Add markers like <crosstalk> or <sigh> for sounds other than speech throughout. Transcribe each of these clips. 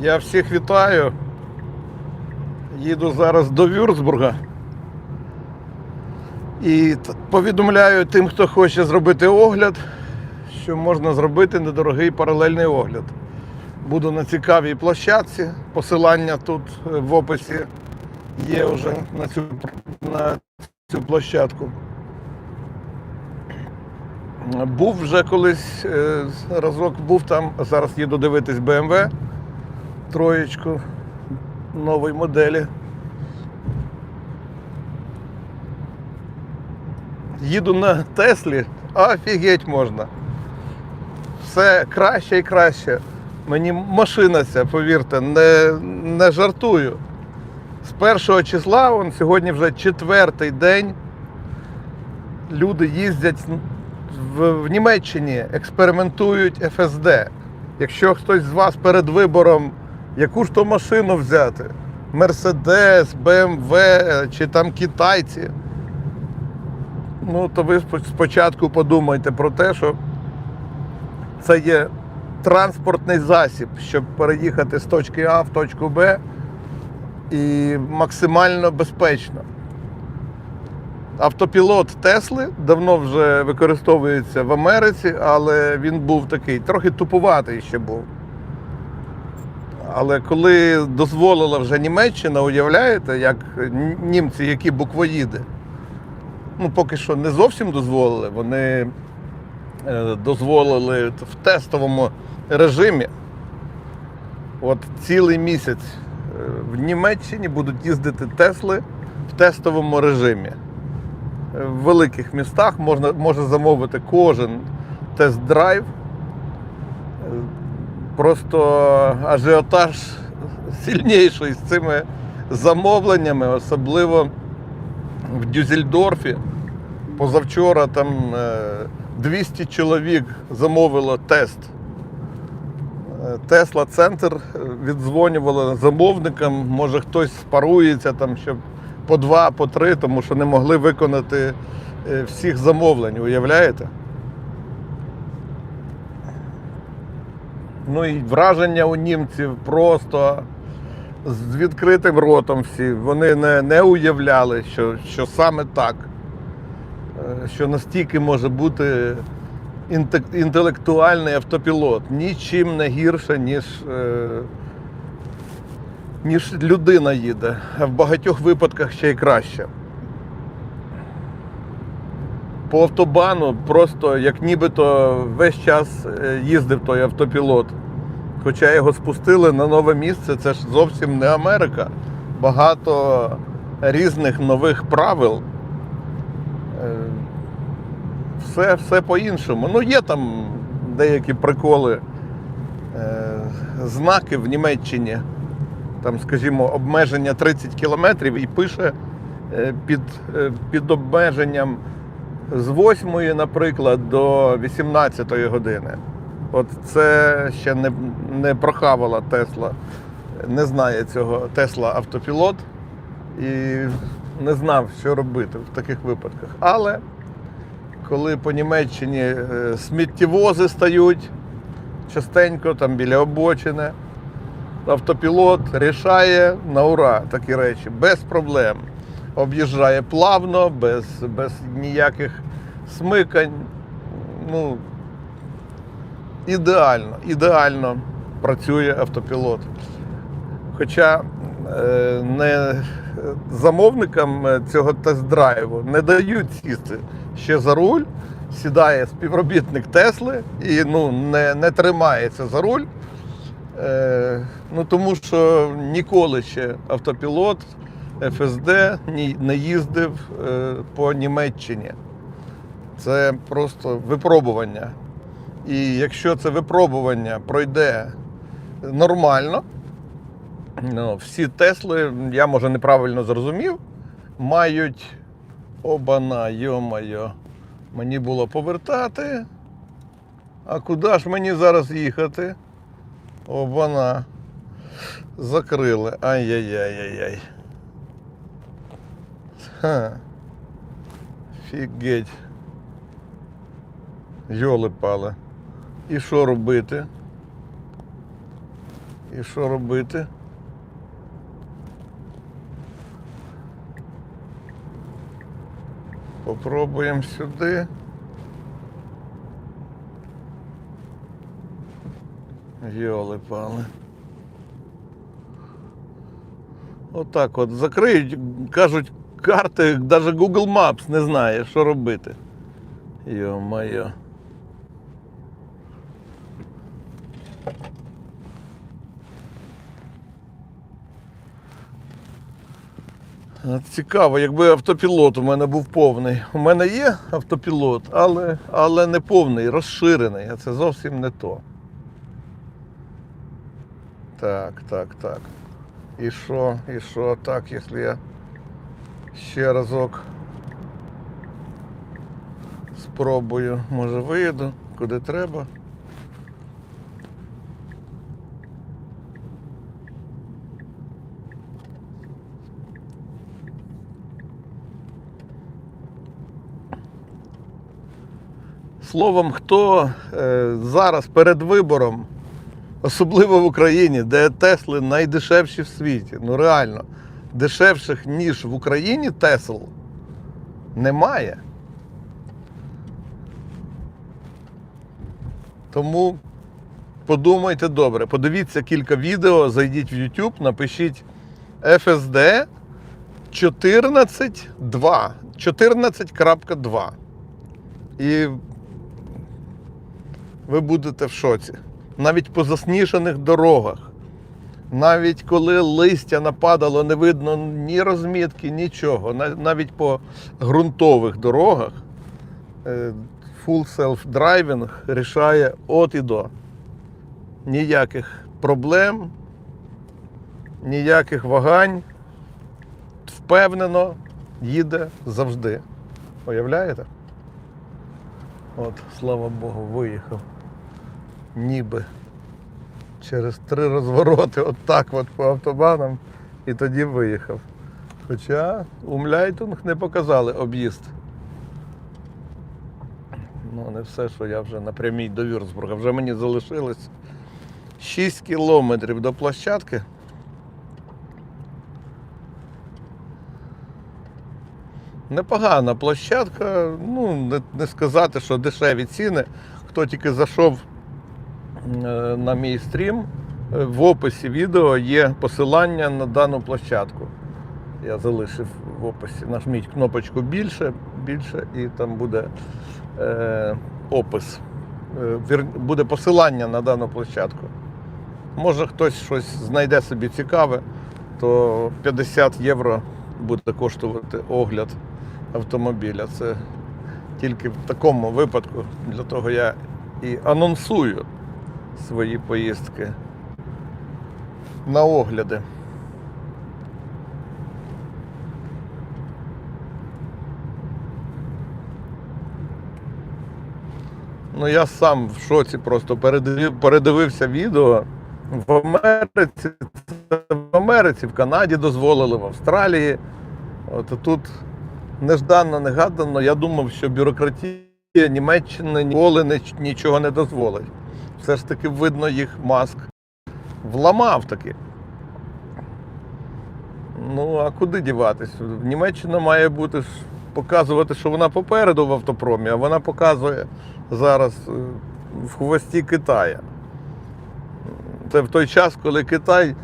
Я всіх вітаю. Їду зараз до Вюрцбурга. І повідомляю тим, хто хоче зробити огляд, що можна зробити недорогий паралельний огляд. Буду на цікавій площадці. Посилання тут е, в описі є вже на цю, на цю площадку. Був вже колись е, разок був там, зараз їду дивитись BMW троєчку нової моделі. Їду на Теслі, офігеть можна. Все краще і краще. Мені машина ця, повірте, не, не жартую. З першого числа, он сьогодні вже четвертий день. Люди їздять в, в Німеччині, експериментують FSD. Якщо хтось з вас перед вибором, яку ж то машину взяти, Мерседес, БМВ чи там китайці, ну то ви спочатку подумайте про те, що це є транспортний засіб, щоб переїхати з точки А в точку Б і максимально безпечно. Автопілот Тесли давно вже використовується в Америці, але він був такий, трохи тупуватий ще був. Але коли дозволила вже Німеччина, уявляєте, як німці, які буквоїди, ну поки що не зовсім дозволили, вони е, дозволили в тестовому режимі. От цілий місяць е, в Німеччині будуть їздити Тесли в тестовому режимі. Е, В великих містах можна, може замовити кожен тест-драйв. Е, Просто ажіотаж сильніший з цими замовленнями, особливо в Дюссельдорфі. Позавчора там е, 200 чоловік замовило тест. Тесла центр віддзвонювало замовникам, може хтось спарується там, щоб по два, по три, тому що не могли виконати е, всіх замовлень, уявляєте? Ну і враження у німців просто з відкритим ротом всі. Вони не, не уявляли, що, що саме так, Е, що настільки може бути інтелектуальний автопілот, нічим не гірше, ніж, е, ніж людина їде, а в багатьох випадках ще й краще. По автобану просто як нібито весь час е, їздив той автопілот. Хоча його спустили на нове місце, це ж зовсім не Америка. Багато різних нових правил. Е, Все, все по-іншому. Ну, є там деякі приколи, е, знаки в Німеччині. Там, скажімо, обмеження 30 кілометрів і пише під, під обмеженням з 8, наприклад, до 18 години. От це ще не, не прохавала Тесла, не знає цього Тесла автопілот і не знав, що робити в таких випадках. Але коли по Німеччині е, сміттєвози стають частенько там біля обочини, автопілот рішає на ура такі речі, без проблем. Об'їжджає плавно, без, без ніяких смикань. Ну, ідеально, ідеально працює автопілот. Хоча е, не замовникам цього тест-драйву не дають сісти ще за руль, сідає співробітник Тесли і ну, не, не тримається за руль. Е, ну, тому що ніколи ще автопілот ФСД не їздив е, по Німеччині. Це просто випробування. І якщо це випробування пройде нормально, ну, всі Тесли, я може неправильно зрозумів, мають обана, йо-моє, мені було повертати. А куди ж мені зараз їхати? Обана. Закрили. Ай-яй-яй-яй-яй. Ха. Фігеть. Йоли пали. І що робити? І що робити? Попробуємо сюди. Йоли пали. Отак от закриють, кажуть, карти, навіть Google Maps не знає, що робити. Йо-моє. Цікаво, якби автопілот у мене був повний. У мене є автопілот, але, але не повний, розширений, а це зовсім не то. Так, так, так. І що, і що, так, якщо я ще разок. Спробую, може виїду, куди треба. Словом, хто е, зараз перед вибором, особливо в Україні, де Тесли найдешевші в світі, ну реально, дешевших, ніж в Україні Тесл, немає. Два подумайте добре, подивіться кілька відео, зайдіть в YouTube, напишіть FSD 14.2. 14.2. І ви будете в шоці. Навіть по засніжених дорогах. Навіть коли листя нападало, не видно ні розмітки, нічого. Навіть по ґрунтових дорогах е, full self-driving рішає от і до. Ніяких проблем, ніяких вагань. Впевнено їде завжди. Уявляєте? От, слава Богу, виїхав. Ніби через три розвороти, от так от по автобанам, і тоді виїхав. Хоча Умляйтунг не показали об'їзд. Ну, не все, що я вже на прямій до Вюрцбурга. Вже мені залишилось 6 кілометрів до площадки. Непогана площадка, ну, не, не сказати, що дешеві ціни. Хто тільки зайшов на мій стрім, е, в описі відео є посилання на дану площадку. Я залишив в описі. Нажміть кнопочку більше, більше, і там буде е, опис. Е, буде посилання на дану площадку. Може хтось щось знайде собі цікаве, то 50 євро буде коштувати огляд автомобіля. Це тільки в такому випадку, для того я і анонсую свої поїздки на огляди. Ну я сам в шоці просто передивив, передивився відео. В Америці, в Америці, в Канаді дозволили, в Австралії. От тут нежданно, негадано, я думав, що бюрократія Німеччини ніколи нічого не дозволить. Все ж таки видно їх маск. Вламав таки. Ну, а куди діватись? Німеччина має бути показувати, що вона попереду в автопромі, а вона показує зараз е, в хвості Китая. Це в той час, коли Китай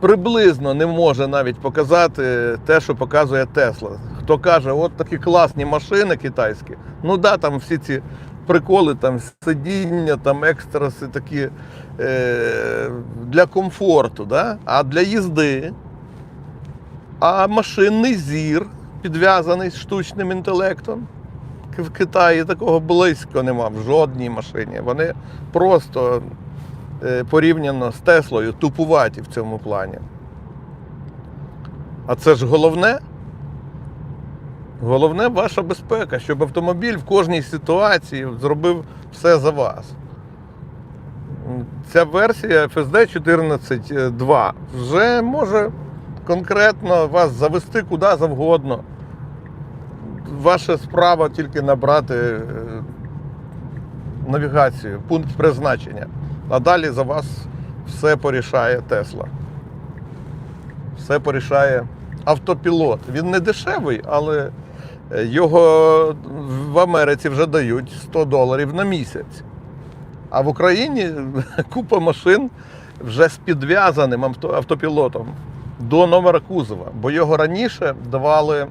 приблизно не може навіть показати те, що показує Тесла. Хто каже, от такі класні машини китайські, ну да, там всі ці приколи, там сидіння, там екстраси такі е, для комфорту, да? а для їзди. А машинний зір підв'язаний з штучним інтелектом. В Китаї такого близько нема в жодній машині. Вони просто е, порівняно з Теслою тупуваті в цьому плані. А це ж головне. Головне ваша безпека, щоб автомобіль в кожній ситуації зробив все за вас. Ця версія FSD 14.2 вже може конкретно вас завести куди завгодно. Ваша справа тільки набрати е, навігацію, пункт призначення. А далі за вас все порішає Тесла. Все порішає автопілот. Він не дешевий, але його в Америці вже дають 100 доларів на місяць. А в Україні <laughs> купа машин вже з підв'язаним авто- автопілотом до номера кузова, бо його раніше давали.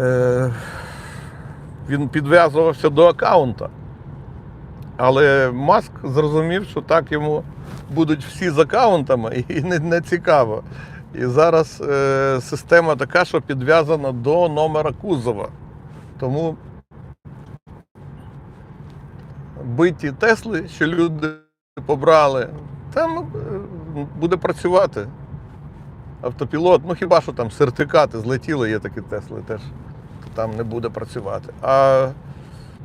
Е, він підв'язувався до аккаунта. Але Маск зрозумів, що так йому будуть всі з аккаунтами і <laughs> не, не цікаво. І зараз е, система така, що підв'язана до номера кузова. Тому биті Тесли, що люди побрали, там е, буде працювати. Автопілот, ну хіба що там сертифікати злетіли, є такі Тесли теж там не буде працювати. А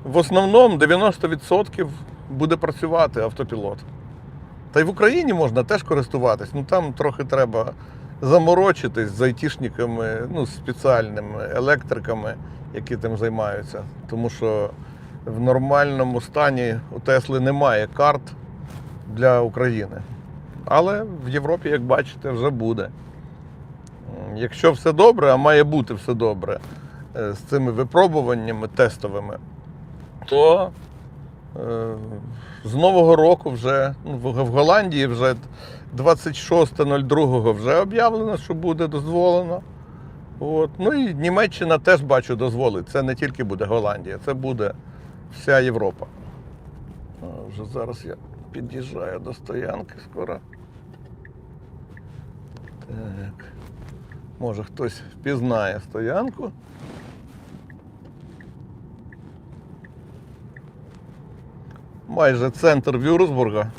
в основному 90% буде працювати автопілот. Та й в Україні можна теж користуватись, ну там трохи треба заморочитись з айтішниками, ну, спеціальними електриками, які тим займаються. Тому що в нормальному стані у Тесли немає карт для України. Але в Європі, як бачите, вже буде. Якщо все добре, а має бути все добре е, з цими випробуваннями тестовими, то е, з Нового року вже ну, в в Голландії вже 26.02 вже об'явлено, що буде дозволено. От. Ну і Німеччина теж бачу дозволить. Це не тільки буде Голландія, це буде вся Європа. А, вже зараз я під'їжджаю до стоянки скоро. Так. Може хтось впізнає стоянку. Майже центр Вюрсбурга.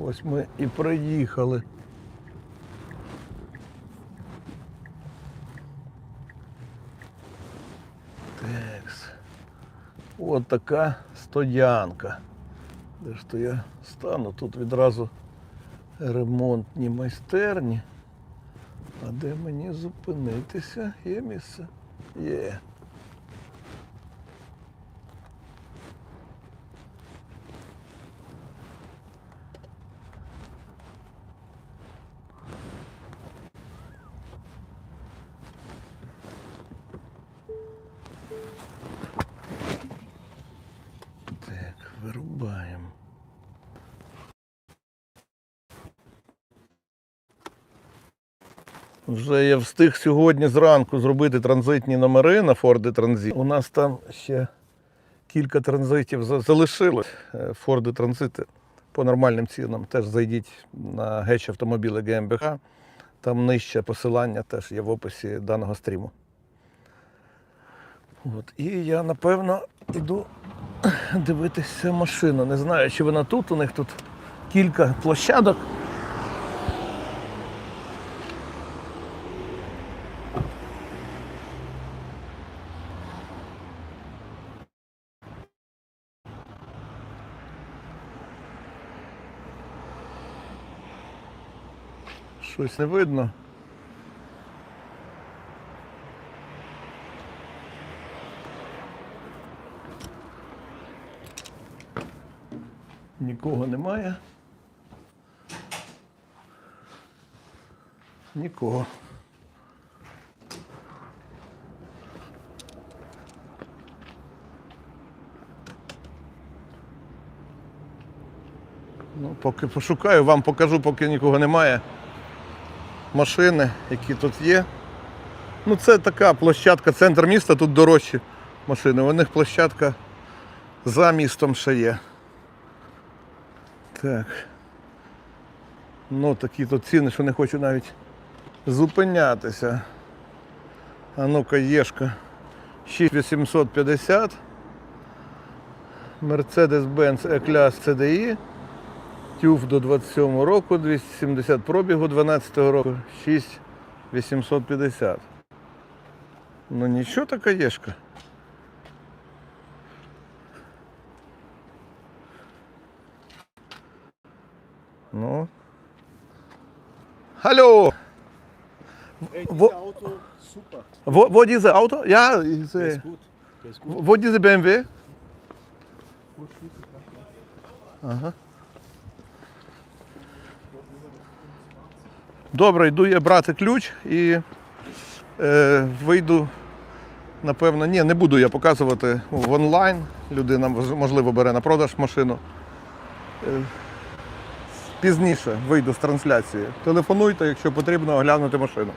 Ось ми і приїхали. Текс. От така стоянка. Де ж то я стану? Тут відразу ремонтні майстерні. А де мені зупинитися? Є місце? Є. Так, вирубаємо. Вже я встиг сьогодні зранку зробити транзитні номери на Ford Transit. У нас там ще кілька транзитів залишилось. Е, Ford Transit по нормальним цінам. Теж зайдіть на геч автомобіли GmbH. Там нижче посилання теж є в описі даного стріму. От. І я напевно іду <coughs> дивитися машину. Не знаю, чи вона тут. У них тут кілька площадок. Щось не видно. Нікого немає. Нікого. Ну, поки пошукаю, вам покажу, поки нікого немає. Машини, які тут є. Ну, це така площадка, центр міста, тут дорожчі машини. У них площадка за містом ще є. Так. Ну, такі тут ціни, що не хочу навіть зупинятися. А ну-ка, Єшка. 6850. Mercedes-Benz E-Class CDI. TÜV до 27 року, 270 пробігу 12 року, 6850. Ну нічого така Єшка. Ну, dieses Auto, super. wo, wo diese Auto? Ja, ist, äh, ist gut. Ist gut. wo diese BMW? gut Добре, йду я брати ключ і е, вийду. Напевно, ні, не буду я показувати в онлайн. Людина можливо бере на продаж машину. Е, пізніше вийду з трансляції. Телефонуйте, якщо потрібно оглянути машину.